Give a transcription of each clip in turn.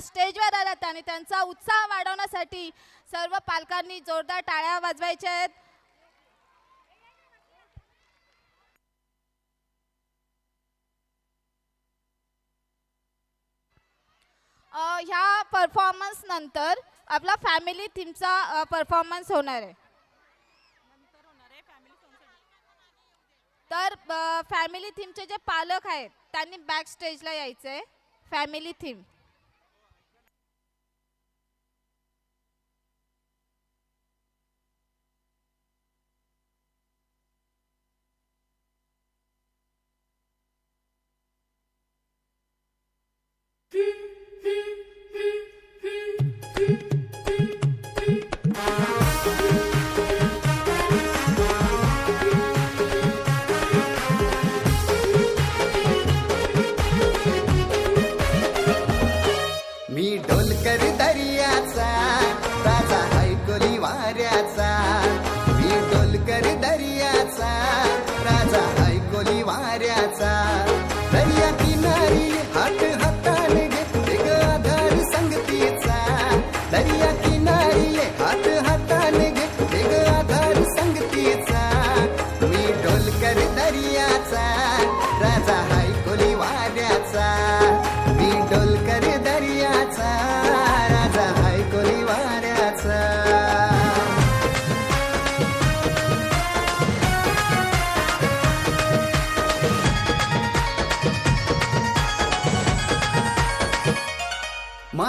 स्टेजवर आलात आणि त्यांचा उत्साह वाढवण्यासाठी सर्व पालकांनी जोरदार टाळ्या वाजवायच्या आहेत. ह्या परफॉर्मन्स नंतर आपला फॅमिली थीमचा परफॉर्मन्स होणार आहे. तर फॅमिली थीमचे जे पालक आहेत त्यांनी बॅक स्टेजला यायचं आहे फॅमिली थीम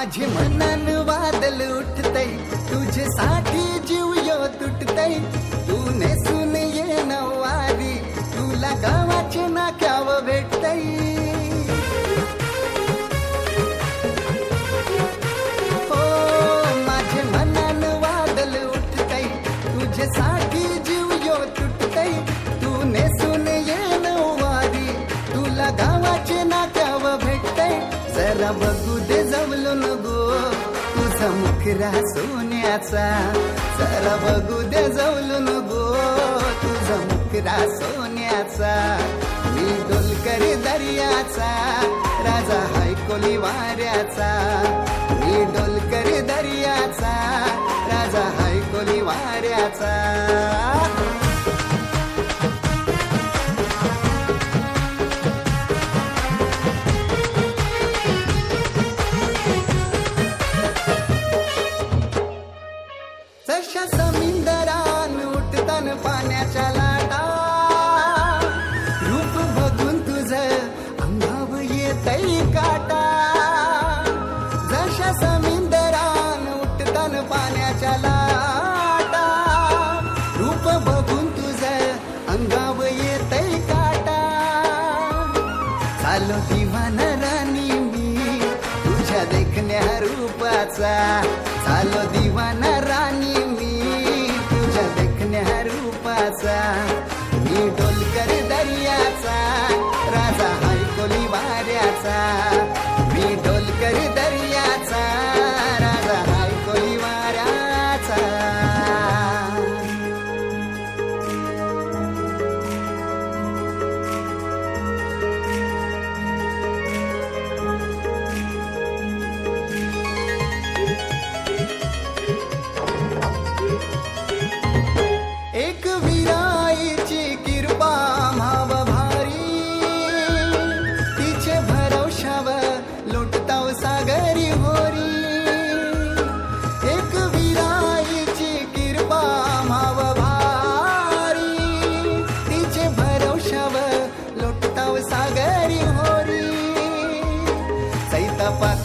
माझे मनान वादल उठतय तुझ्यासाठी जीव यो तुटतय. तू नेसून ये नवारी तुला गावाचे नाक्याव भेटतय. हो माझे मनान वादल उठतय तुझ्यासाठी जीव यो तुटतय. तू नेसून ये नवारी तुला गावाचे नाक्याव भेटतय. जरा बघू दे माझा मुखरा सोन्याचा. जरा बघू दे जवलून गो तुझा मुखरा सोन्याचा. मी डोलकर दर्याचा राजा हायकोली वाऱ्याचा. मी डोल जशा समिंदरान उठतान पाण्याच्या लाटा. रूप बघून तुझ अंगाव येतई काटा. जशा समिंदरान उठतान पाण्याच्या लाटा. रूप बघून तुझ अंगाव येतई काटा. चालो दिवान राणी मी तुझ्या देखण्या रूपाचा. चालो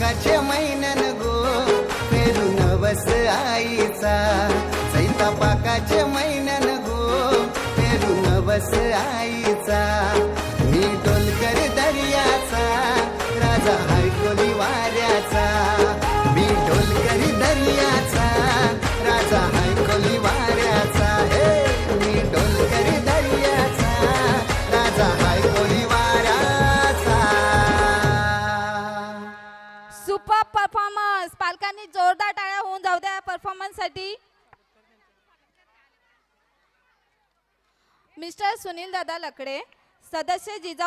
सैतापाकाचे मैनन गो फेरून वस आईचा. सैतापाकाचे मैनन गो फेरून वस आईचा. मी डोलकर दर्याचा राजा हायकोली वाऱ्याचा. परफॉर्मन्ससाठी मिस्टर सुनील दादा लकडे सदस्य जिजाऊ